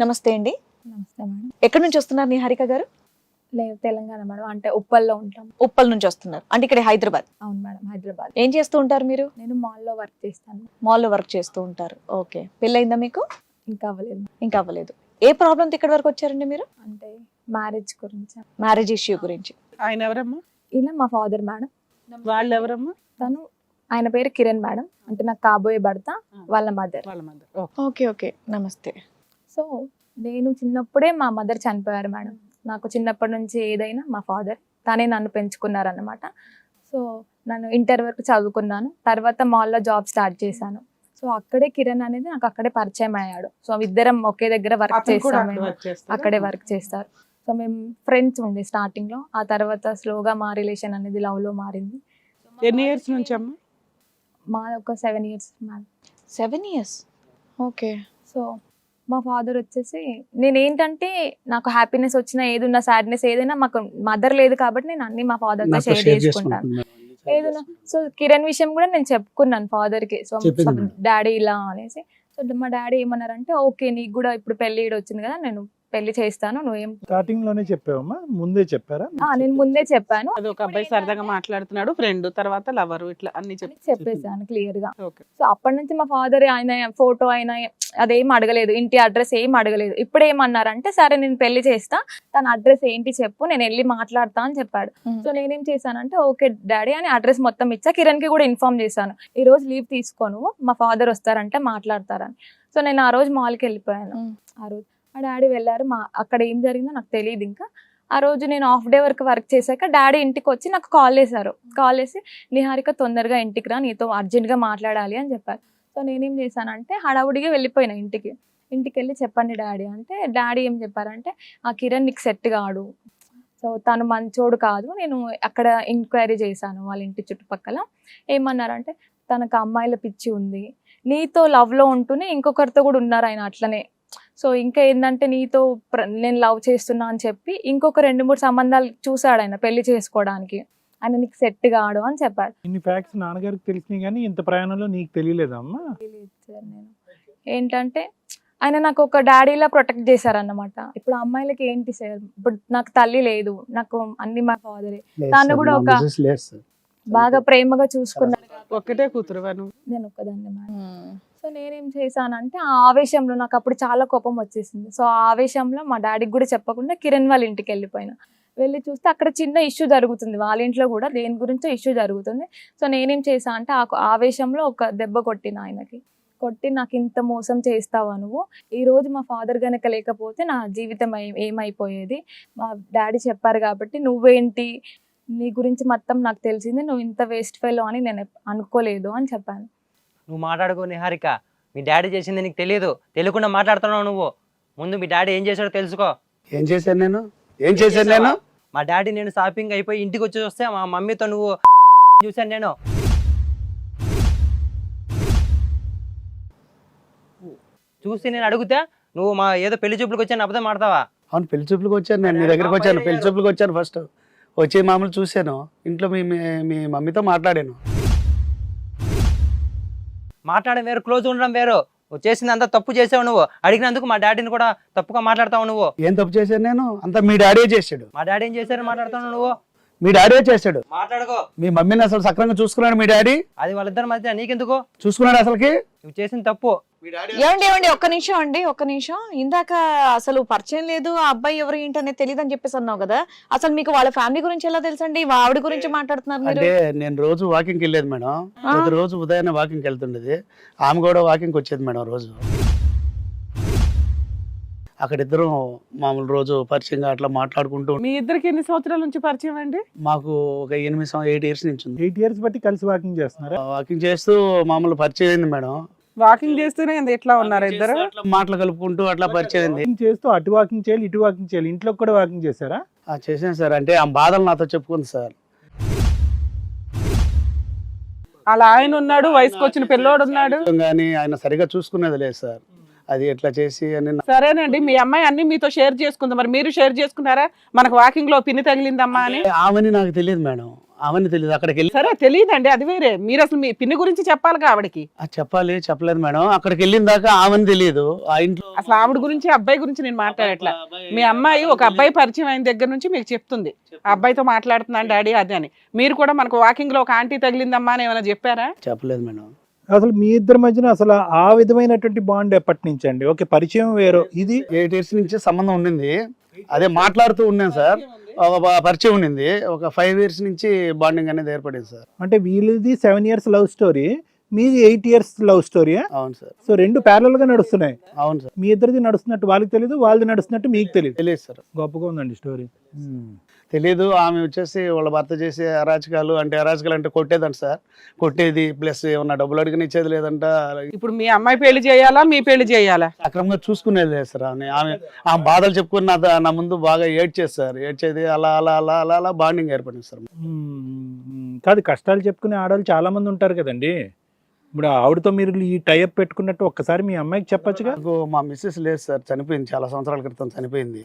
నమస్తే అండి. నమస్తే మేడం. ఎక్కడి నుంచి వస్తున్నారు నిహారిక గారు? లేదు తెలంగాణ మేడం. అంటే ఉప్పల్లో ఉంటాం. ఉప్పల్ నుంచి వస్తున్నారు. అంటే ఇక్కడ హైదరాబాద్. అవును మేడం హైదరాబాద్. ఏం చేస్తూ ఉంటారు మీరు? నేను మాల్లో వర్క్ చేస్తాను. మాల్లో వర్క్ చేస్తూ ఉంటారు. ఓకే. పెళ్ళయిందా మీకు? ఇంకా అవ్వలేదు. ఇంకా అవ్వలేదు. ఏ ప్రాబ్లంతో ఇక్కడ వరకు వచ్చారండి మీరు? అంటే మ్యారేజ్ గురించి. మ్యారేజ్ ఇష్యూ గురించి. ఆయన ఎవరమ్మా? ఈయన మా ఫాదర్ మేడం. వాళ్ళు ఎవరమ్మా తను ఆయన పేరు కిరణ్ మేడం. అంటే నాకు కాబోయే భర్త వాళ్ళ మదర్. వాళ్ళ మదర్. Okay okay. నమస్తే. సో నేను చిన్నప్పుడే మా మదర్ చనిపోయారు మేడం. నాకు చిన్నప్పటి నుంచి ఏదైనా మా ఫాదర్ తనే నన్ను పెంచుకున్నారన్నమాట. సో నన్ను ఇంటర్ వరకు చదువుకున్నాను. తర్వాత మాల్లో జాబ్ స్టార్ట్ చేశాను. సో అక్కడే కిరణ్ అనేది నాకు అక్కడే పరిచయం అయ్యాడు. సో ఇద్దరం ఒకే దగ్గర వర్క్ అతను కూడా చేస్తాం అక్కడ వర్క్ చేస్తాడా? అక్కడే వర్క్ చేస్తారు. సో మేము ఫ్రెండ్స్ ఉండే స్టార్టింగ్లో. ఆ తర్వాత స్లోగా మా రిలేషన్ అనేది లవ్లో మారింది. ఎన్ని ఇయర్స్ నుంచి అమ్మా? మా ఒక seven years ma'am seven years okay so మా ఫాదర్ వచ్చేసి నేను ఏంటంటే నాకు హ్యాపీనెస్ వచ్చినా ఏది ఉన్నా సాడ్నెస్ ఏదైనా మాకు మదర్ లేదు కాబట్టి నేను అన్ని మా father తో షేర్ చేసుకుంటాను ఏదైనా సో కిరణ్ విషయం కూడా నేను చెప్పుకున్నాను father కి. సో. డాడీ ఇలా అనేసి. సో మా డాడీ ఏమన్నారంటే ఓకే నీకు కూడా ఇప్పుడు పెళ్ళి ఈడ వచ్చింది కదా నేను పెళ్ళి చేస్తాను నువ్వేం స్టార్టింగ్లోనే చెప్పావమ్మా ముందే చెప్పారా? ఆ, నేను ముందే చెప్పాను. అది ఒక అబ్బాయి సరదాగా మాట్లాడుతున్నాడు ఫ్రెండ్ తర్వాత లవర్ ఇట్లా అన్ని అని చెప్పి చెప్పేసాను క్లియర్గా ఓకే. సో అప్పటి నుంచి మా ఫాదర్ ఆయన ఫోటో అయినా అదేం అడగలేదు ఇంటి అడ్రస్ ఏం అడగలేదు. ఇప్పుడు ఏమన్నారంటే సరే నేను పెళ్ళి చేస్తా తన అడ్రస్ ఏంటి చెప్పు నేను వెళ్ళి మాట్లాడతా అని చెప్పాడు. సో నేనేం చేశానంటే ఓకే డాడీ అని అడ్రస్ మొత్తం ఇచ్చా కిరణ్కి కూడా ఇన్ఫార్మ్ చేశాను. ఈ రోజు లీవ్ తీసుకోను మా ఫాదర్ వస్తారంటే మాట్లాడతారని. సో నేను ఆ రోజు మాల్కి వెళ్ళిపోయాను. ఆ రోజు మా డాడీ వెళ్ళారు. మా అక్కడ ఏం జరిగిందో నాకు తెలియదు ఇంకా. ఆ రోజు నేను హాఫ్ డే వరకు వర్క్ చేశాక డాడీ ఇంటికి వచ్చి నాకు కాల్ చేశారు. కాల్ చేసి నిహారిక తొందరగా ఇంటికి రా నీతో అర్జెంట్గా మాట్లాడాలి అని చెప్పారు. సో నేనేం చేశానంటే హడావుడిగా వెళ్ళిపోయినా ఇంటికి. ఇంటికి వెళ్ళి చెప్పండి డాడీ అంటే డాడీ ఏం చెప్పారంటే ఆ కిరణ్ నీకు సెట్ కాడు. సో తను మంచోడు కాదు. నేను అక్కడ ఎంక్వైరీ చేశాను వాళ్ళ ఇంటి చుట్టుపక్కల. ఏమన్నారంటే తనకు అమ్మాయిల పిచ్చి ఉంది. నీతో లవ్లో ఉంటూనే ఇంకొకరితో కూడా ఉన్నారు ఆయన అట్లనే. సో ఇంకా ఏంటంటే నీతో నేను లవ్ చేస్తున్నా అని చెప్పి ఇంకొక రెండు మూడు సంబంధాలు చూసాడు ఆయన పెళ్ళి చేసుకోవడానికి. ఆయన నీకు సెట్ కాడు అని చెప్పాడు ఇన్ని ఫ్యాక్ట్స్ నాన్నగారికి తెలిసినాయి కానీ ఇంత ప్రయాణంలో నీకు తెలియలేదమ్మా నేను. ఏంటంటే ఆయన నాకు ఒక డాడీలా ప్రొటెక్ట్ చేశారన్నమాట. ఇప్పుడు అమ్మాయిలకి ఏంటి సార్? ఇప్పుడు నాకు తల్లి లేదు. నాకు అన్ని మా ఫాదరే. తను కూడా ఒక బాగా ప్రేమగా చూసుకున్నాడు. ఒక్కటే కూతురు నేను ఒక్కదాన్ని సో నేనేం చేశానంటే ఆ ఆవేశంలో నాకు అప్పుడు చాలా కోపం వచ్చేసింది. సో ఆ ఆవేశంలో మా డాడీకి కూడా చెప్పకుండా కిరణ్ వాళ్ళ ఇంటికి వెళ్ళిపోయినా. వెళ్ళి చూస్తే అక్కడ చిన్న ఇష్యూ జరుగుతుంది. వాళ్ళ ఇంట్లో కూడా దేని గురించో ఇష్యూ జరుగుతుంది. సో నేనేం చేశా అంటే ఆ ఆవేశంలో ఒక దెబ్బ కొట్టిన ఆయనకి. కొట్టి నాకు ఇంత మోసం చేస్తావా నువ్వు? ఈరోజు మా ఫాదర్ గనక లేకపోతే నా జీవితం ఏం- ఏమైపోయేది? మా డాడీ చెప్పారు కాబట్టి నువ్వేంటి? నీ గురించి మొత్తం నాకు తెలిసింది. నువ్వు ఇంత వేస్ట్ ఫెయిల్ అని నేను అనుకోలేదు అని చెప్పాను. నువ్వు మాట్లాడుకో నిహారిక. మీ డాడీ చేసింది నీకు తెలియదు తెలియకుండా మాట్లాడుతున్నావు నువ్వు. ముందు మీ డాడీ ఏం చేశాడో తెలుసుకో. ఏం చేశాను నేను? ఏం చేశాను నేను? మా డాడీ నేను షాపింగ్ అయిపోయి ఇంటికి వచ్చి వస్తే మా మమ్మీతో నువ్వు చూశాను నేను. చూసి నేను అడిగితే నువ్వు మా ఏదో పెళ్ళి చూపులకు వచ్చాను అబద్ధం మాడతావా అవును పెళ్ళి చూపులకు వచ్చాను నేను. నీ దగ్గరికి వచ్చాను. పెళ్ళి చూపులకు వచ్చాను ఫస్ట్ వచ్చి మామూలు చూశాను. ఇంట్లో మీ మీ- మీ మమ్మీతో మాట్లాడాను. మాట్లాడడం వేరు క్లోజ్ ఉండడం వేరు. నువ్వు చేసింది అంతా తప్పు చేసావు నువ్వు. అడిగినందుకు మా డాడీని కూడా తప్పుగా మాట్లాడతావు నువ్వు. ఏం తప్పు చేశాను నేను? అంతా మీ డాడీ చేశాడు. మా డాడీ ఏం చేశారు మాట్లాడుతున్నావు నువ్వు? మీ డాడీ చేశాడు. మాట్లాడుకో. మీ మమ్మీని అసలు సక్రంగా చూసుకున్నాడు మీ డాడీ? అది వాళ్ళిద్దరి మధ్య నీకెందుకు? చూసుకున్నాడు అసలుకి? నువ్వు చేసిన తప్పు. ఏమండి ఏమండి ఒక్క నిమిషం అండి ఒక్క నిమిషం. ఇందాక అసలు పరిచయం లేదు ఆ అబ్బాయి ఎవరు ఏంటి అనేది తెలియదు అని చెప్పేసి అన్నావు కదా. అసలు మీకు వాళ్ళ ఫ్యామిలీ గురించి ఎలా తెలుసండి? ఆవిడ గురించి మాట్లాడుతున్నారు మీరు? అంటే నేను రోజు వాకింగ్కి వెళ్ళేది మేడం. ప్రతి రోజు ఉదయాన్నే వాకింగ్కి వెళ్తుండేది. ఆమె కూడా వాకింగ్కి వచ్చేది మేడం రోజు. అక్కడ ఇద్దరం మామూలు రోజు పరిచయంగా అట్లా మాట్లాడుకుంటూ మీ ఇద్దరికి ఎన్ని సంవత్సరాల నుంచి పరిచయం అండి? మాకు ఒక ఎనిమిది ఎయిట్ ఇయర్స్ నుంచి ఉంది. ఎయిట్ ఇయర్స్ బట్టి కలిసి వాకింగ్ చేస్తున్నారా? వాకింగ్ చేస్తూ మామూలు పరిచయం అయింది మేడం. వాకింగ్ చేస్తూనే ఎట్లా ఉన్నారు ఇద్దరు? అట్లా మాటలు కలుపుకుంటూ అట్లా పరిచయం వాకింగ్ చేస్తూ అటు వాకింగ్ చేయాలి ఇటు వాకింగ్ చేయాలి. ఇంట్లో కూడా వాకింగ్ చేశారా? ఆ, చేశాను సార్. అంటే ఆ బాధలు నాతో చెప్పుకుంది సార్. అలా ఆయన ఉన్నాడు వయసుకు వచ్చిన పిల్లోడు ఉన్నాడు. కానీ ఆయన సరిగా చూసుకునేది లేదు సార్. అది ఎట్లా చేసి అని నా- సరేనండి మీ అమ్మాయి అన్ని మీతో షేర్ చేసుకుంది. మరి మీరు షేర్ చేసుకున్నారా? మనకు వాకింగ్లో పిన్ని తగిలిందమ్మా అని? ఆమెని నాకు తెలియదు మేడం. ఆమెని తెలియదు అక్కడికి వెళ్ళి సరే తెలియదండి. అది వేరే. మీరు అసలు మీ పిన్ని గురించి చెప్పాలిగా ఆవిడకి. ఆ, చెప్పాలి చెప్పలేదు మేడం. అక్కడికి వెళ్ళిన దాకా ఆమెని తెలియదు ఆ ఇంట్లో అసలు ఆవిడ గురించి అబ్బాయి గురించి నేను మాట్లాడట్లా. మీ అమ్మాయి ఒక అబ్బాయి పరిచయం అయిన దగ్గర నుంచి మీకు చెప్తుంది. ఆ అబ్బాయితో మాట్లాడుతున్నాను డాడీ అది అని. మీరు కూడా మనకు వాకింగ్లో ఒక ఆంటీ తగిలిందమ్మా అని ఏమైనా చెప్పారా? చెప్పలేదు మేడం. అసలు మీ ఇద్దరి మధ్యన అసలు ఆ విధమైనటువంటి బాండ్ ఎప్పటి నుంచి అండి? ఓకే పరిచయం వేరు. ఇది ఎయిట్ ఇయర్స్ నుంచి సంబంధం ఉండింది. అదే మాట్లాడుతూ ఉన్నాను సార్. పరిచయం ఉండింది. ఒక ఫైవ్ ఇయర్స్ నుంచి బాండింగ్ అనేది ఏర్పడింది సార్. అంటే వీళ్ళది సెవెన్ ఇయర్స్ లవ్ స్టోరీ మీది ఎయిట్ ఇయర్స్ లవ్ స్టోరీ అవును సార్. సో రెండు ప్యారల్గా నడుస్తున్నాయి. అవును సార్. మీ ఇద్దరిది నడుస్తున్నట్టు వాళ్ళకి తెలియదు వాళ్ళది నడుస్తున్నట్టు మీకు తెలియదు తెలియదు సార్. గొప్పగా ఉందండి స్టోరీ తెలీదు. ఆమె వచ్చేసి వాళ్ళ భర్త చేసే అరాచకాలు అంటే అరాచకాలు అంటే కొట్టేదంట సార్. కొట్టేది ప్లస్ ఏమన్నా డబ్బులు అడిగిన ఇచ్చేది లేదంట. ఇప్పుడు మీ అమ్మాయి పెళ్ళి చేయాలా మీ పెళ్ళి చేయాలా? అక్రమంగా చూసుకునేది లేదు సార్ ఆమె. ఆమె ఆమె బాధలు చెప్పుకుని నా నా ముందు బాగా ఏడ్చేది సార్. ఏడ్చేది అలా అలా అలా అలా అలా బాండింగ్ ఏర్పడింది సార్. కాదు కష్టాలు చెప్పుకునే ఆడవాళ్ళు చాలా మంది ఉంటారు కదండి. ఇప్పుడు ఆవిడతో మీరు ఈ టైప్ పెట్టుకున్నట్టు ఒక్కసారి మీ అమ్మాయికి చెప్పొచ్చుగా? నాకు మా మిస్సెస్ లేదు సార్ చనిపోయింది. చాలా సంవత్సరాల క్రితం చనిపోయింది.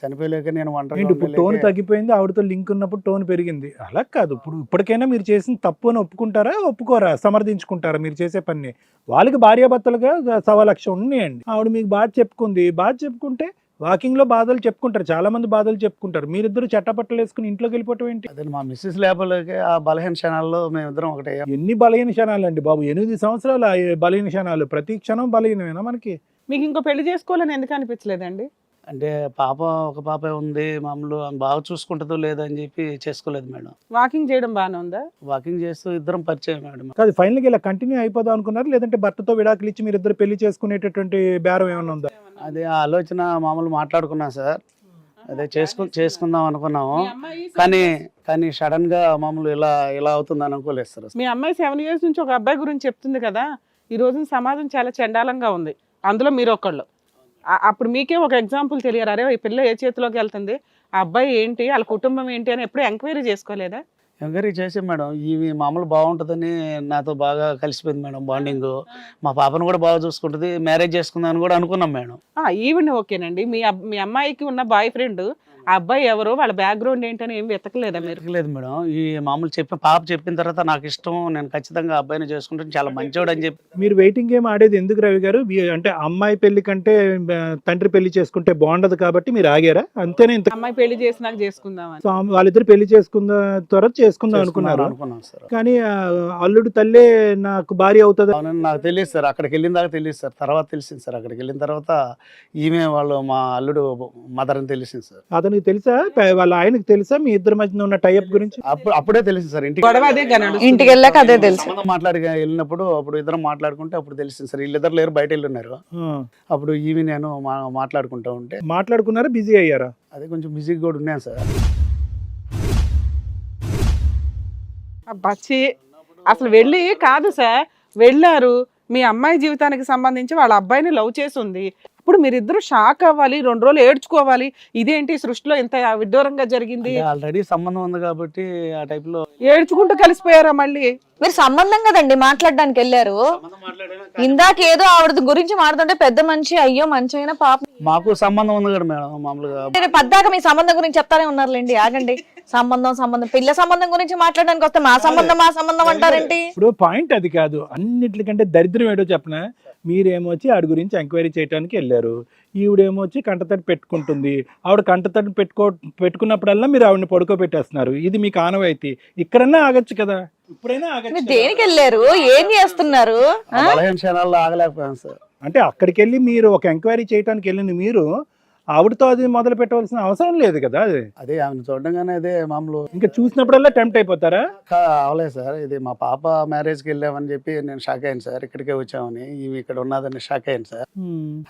చనిపోయలేక నేను ఏంటి ఇప్పుడు టోన్ వంట తగ్గిపోయింది ఆవిడతో లింక్ ఉన్నప్పుడు టోన్ పెరిగింది. అలా కాదు. ఇప్పుడు ఇప్పటికైనా మీరు చేసిన తప్పు అని ఒప్పుకుంటారా ఒప్పుకోరా సమర్థించుకుంటారా మీరు చేసే పని వాళ్ళకి భార్యాభర్తలుగా సవా లక్ష ఉన్నాయండి. ఆవిడ మీకు బాధ చెప్పుకుంది. బాధ చెప్పుకుంటే వాకింగ్లో బాధలు చెప్పుకుంటారు. చాలా మంది బాధలు చెప్పుకుంటారు. మీరిద్దరు చట్టపట్టలు వేసుకుని ఇంట్లోకి వెళ్ళిపోవటం ఏంటి? అదే మా మిస్సెస్ లేపలేక ఆ బలహీన క్షణాల్లో మేమిద్దరం ఒకటే. ఎన్ని బలహీన క్షణాలు అండి బాబు. ఎనిమిది సంవత్సరాలు ఆ బలహీన క్షణాలు. ప్రతి క్షణం బలహీనమేనా మనకి? మీకు ఇంకో పెళ్ళి చేసుకోవాలని ఎందుకు అనిపించలేదండి? అంటే పాప ఒక పాపే ఉంది మామూలు ఆమె బాగా చూసుకుంటుందో లేదని చెప్పి చేసుకోలేదు మేడం. వాకింగ్ చేయడం బాగానే ఉందా? వాకింగ్ చేస్తూ ఇద్దరం పరిచయం మేడం. కాదు ఫైనల్గా ఇలా కంటిన్యూ అయిపోదాం అనుకున్నారు లేదంటే భర్తతో విడాకులు ఇచ్చి మీరు ఇద్దరు పెళ్ళి చేసుకునేటటువంటి బేరం ఏమైనా ఉందా? అదే ఆ ఆలోచన మామూలు మాట్లాడుకున్నాం సార్. అదే చేసుకు చేసుకుందాం అనుకున్నాము. కానీ కానీ సడన్గా మామూలు ఇలా ఇలా అవుతుంది అని అనుకోలేదు సార్ మీ అమ్మాయి సెవెన్ ఇయర్స్ నుంచి ఒక అబ్బాయి గురించి చెప్తుంది కదా ఈ రోజున సమాజం చాలా చండాలంగా ఉంది. అందులో మీరు ఒకళ్ళు. అప్పుడు మీకే ఒక ఎగ్జాంపుల్ తెలియరు అరే ఈ పిల్ల ఏ చేతిలోకి వెళ్తుంది? ఆ అబ్బాయి ఏంటి? వాళ్ళ కుటుంబం ఏంటి అని ఎప్పుడు ఎంక్వైరీ చేసుకోలేదా? ఎంక్వైరీ చేసాం మేడం? ఇవి మామూలు బాగుంటుందని నాతో బాగా కలిసిపోయింది మేడం బాండింగ్. మా పాపను కూడా బాగా చూసుకుంటుంది మ్యారేజ్ చేసుకుందామని కూడా అనుకున్నాం మేడం. ఆ, ఈవిడ ఓకేనండి. మీ అబ్- మీ అమ్మాయికి ఉన్న బాయ్ ఫ్రెండ్ ఆ అబ్బాయి ఎవరు? వాళ్ళ బ్యాక్గ్రౌండ్ ఏంటని ఏం వెతకలేదా మీరు? లేదు మేడం. ఈ మామూలు చెప్పిన పాప చెప్పిన తర్వాత నాకు ఇష్టం నేను ఖచ్చితంగా అబ్బాయిని చేసుకుంటాను చాలా మంచోడు అని చెప్పి. మీరు వెయిటింగ్ గేమ్ ఆడేది ఎందుకు రవి గారు? వీ- అంటే అమ్మాయి పెళ్ళి కంటే ఆ, తండ్రి పెళ్ళి చేసుకుంటే బాగుండదు కాబట్టి మీరు ఆగారా? అంతేనే ఇంత అమ్మాయి పెళ్ళి చేసినాక చేసుకుందామని. సో ఆమె- వాళ్ళిద్దరు పెళ్ళి చేసుకున్న తర్వాత చేసుకుందాం అనుకున్నారు. అనుకున్నాం సార్. కానీ ఆ, అల్లుడు తల్లే నాకు భార్య అవుతుంది? అవునని నాకు తెలియదు సార్. అక్కడికి వెళ్ళిన దాకా తెలియదు సార్. తర్వాత తెలిసింది సార్. అక్కడికి వెళ్ళిన తర్వాత ఈమె వాళ్ళు మా అల్లుడు మదర్ అని తెలిసింది సార్. అతనికి తెలుసా? ప- వాళ్ళ ఆయనకు తెలుసా? మీ ఇద్దరి మధ్యన ఉన్న టైప్ గురించి? అప్పుడు అప్పుడే తెలిసింది సార్. ఇంటికి గొడవ అదే. ఇంటికి వెళ్ళాక అదే తెలుసు. సంబంధం మాట్లాడి వెళ్ళినప్పుడు అప్పుడు ఇద్దరం మాట్లాడుకుంటే అప్పుడు తెలిసింది సార్. వీళ్ళిద్దరు లేరు బయట వెళ్ళున్నారు. ఆ, అప్పుడు ఈమె నేను మా- మాట్లాడుకుంటూ ఉంటే మాట్లాడుకున్నారా? బిజీ అయ్యారా? అదే కొంచెం బిజీగా కూడా ఉన్నాను సార్. ఛీ. అసలు వెళ్ళి కాదు సార్ వెళ్ళారు. మీ అమ్మాయి జీవితానికి సంబంధించి వాళ్ళ అబ్బాయిని లవ్ చేసి ఉంది ఇప్పుడు మీరిద్దరు షాక్ అవ్వాలి రెండు రోజులు ఏడ్చుకోవాలి. ఇదేంటి సృష్టిలో ఇంత విడ్డూరంగా జరిగింది? ఆల్రెడీ సంబంధం ఉంది కాబట్టి ఆ టైప్లో ఏడ్చుకుంటూ కలిసిపోయారా మళ్ళీ? మీరు సంబంధం కదండి మాట్లాడడానికి వెళ్ళారు. ఇందాక ఏదో ఆవిడ గురించి మాట్లాడుతుంటే పెద్ద మనిషి అయ్యో మంచి అయినా పాప. మాకు సంబంధం ఉంది కదా మేడం మామూలుగా. పద్దాక మీ సంబంధం గురించి చెప్తానే ఉన్నారులేండి ఆగండి. సంబంధం సంబంధం. పిల్ల సంబంధం గురించి మాట్లాడడానికి వస్తే మా సంబంధం మా సంబంధం అంటారేంటి? ఇప్పుడు పాయింట్ అది కాదు. అన్నిటికంటే దరిద్రం ఏంటో చెప్పనా? మీరేమో వచ్చి ఆడి గురించి ఎంక్వైరీ చేయడానికి వెళ్ళారు. ఈవిడేమో వచ్చి కంటతడి పెట్టుకుంటుంది. ఆవిడ కంటతడి పెట్టుకో పెట్టుకున్నప్పుడల్లా మీరు ఆవిడని పడుకోబెట్టేస్తున్నారు. ఇది మీకు ఆనవాయితీ ఇక్కడన్నా ఆగొచ్చు కదా. ఇప్పుడైనా ఆగచ్చు. దేనికి వెళ్ళారు? ఏం చేస్తున్నారు? బలహీన క్షణాల్లో ఆగలేకపోయాను సార్. అంటే అక్కడికి వెళ్ళి మీరు ఒక ఎంక్వైరీ చేయడానికి వెళ్ళిన మీరు. ఆవిడతో అది మొదలు పెట్టవలసిన అవసరం లేదు కదా అది? అదే ఆమెను చూడగానే అదే మామూలు ఇంకా చూసినప్పుడల్లా టెంప్ట్ అయిపోతారా? అవలేదు సార్. ఇది మా పాప మ్యారేజ్కి వెళ్ళామని చెప్పి నేను షాక్ అయ్యాను సార్. ఇక్కడికే వచ్చామని. ఇవి ఇక్కడ ఉన్నదని షాక్ అయ్యాను సార్.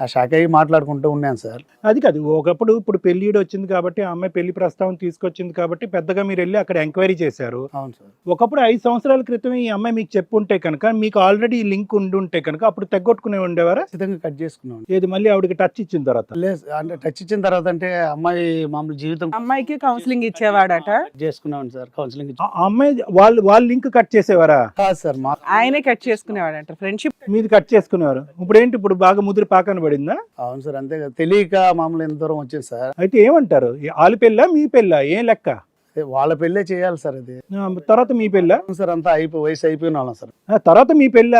ఆ షాక్ అయ్యి మాట్లాడుకుంటూ ఉన్నాను సార్. అది కాదు. ఒకప్పుడు ఇప్పుడు పెళ్ళిడు వచ్చింది కాబట్టి ఆ అమ్మాయి పెళ్ళి ప్రస్తావన తీసుకొచ్చింది కాబట్టి పెద్దగా మీరు వెళ్ళి అక్కడ ఎంక్వైరీ చేశారు. అవును సార్. ఒకప్పుడు ఐదు సంవత్సరాల క్రితం ఈ అమ్మాయి మీకు చెప్పుంటే కనుక మీకు ఆల్రెడీ లింక్ ఉండి ఉంటే కనుక అప్పుడు తెగొట్టుకునే ఉండేవారా? ఖచ్చితంగా కట్ చేసుకున్నాను ఏది మళ్ళీ ఆవిడకి టచ్ ఇచ్చిన తర్వాత? లేదు అంటే టచ్ ఇచ్చిన తర్వాత అంటే అమ్మాయి మామూలు జీవితం అమ్మాయికి కౌన్సిలింగ్ ఇచ్చేవాడట? కట్ చేసుకున్నాను సార్ కౌన్సిలింగ్ ఆ అమ్మాయి వాళ్ళు వాళ్ళ లింక్ కట్ చేసేవారా? కాదు సార్ మా ఆయనే కట్ చేసుకునేవాడట ఫ్రెండ్షిప్ మీది కట్ చేసుకునేవారు. ఇప్పుడు ఏంటి ఇప్పుడు బాగా ముదిరి పాకన పడిందా? అవును సార్ అంతే కదా. తెలియక మామూలు ఎంత దూరం వచ్చింది సార్. అయితే ఏమంటారు? ఈ ఆలు పెళ్ళా మీ పెళ్ళా? ఏం లెక్క? అదే వాళ్ళ పెళ్ళే చేయాలి సార్ ఇది. ఆ, తర్వాత మీ పెళ్ళ? సార్ అంతా అయిపోయి వయసు అయిపోయిన వాళ్ళం సార్. తర్వాత మీ పెళ్ళ?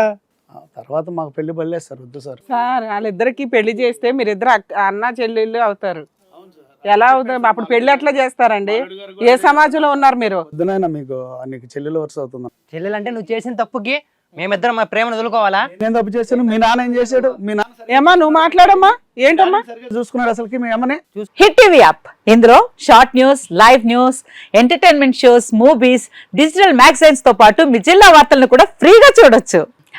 తర్వాత మాకు పెళ్ళి పడలేదు సార్ వద్దు సార్. సార్ వాళ్ళిద్దరికి పెళ్ళి చేస్తే మీరిద్దరు అన్న చెల్లెళ్ళు అవుతారు. ఎలా అవుతుంది అప్పుడు పెళ్ళి ఎట్లా చేస్తారండి? ఏ సమాజంలో ఉన్నారు మీరు? వద్దునైనా మీకు నీకు చెల్లెలు వరుస అవుతుంది? చెల్లెలంటే నువ్వు చేసిన తప్పుకి మేమిద్దరం మా ప్రేమను వదులుకోవాలా? నేను తప్పు చేశాను మీ నాన్న ఏం చేశాడు? మీ నాన్న ఏమా నువ్వు మాట్లాడమ్మా? ఏంటమ్మా? చూసుకున్నాడు అసలుకి మీ అమ్మని. Hit TV app. ఇందులో short news live news entertainment shows movies digital మ్యాగజైన్స్తో పాటు మీ జిల్లా వార్తలను కూడా ఫ్రీగా చూడొచ్చు.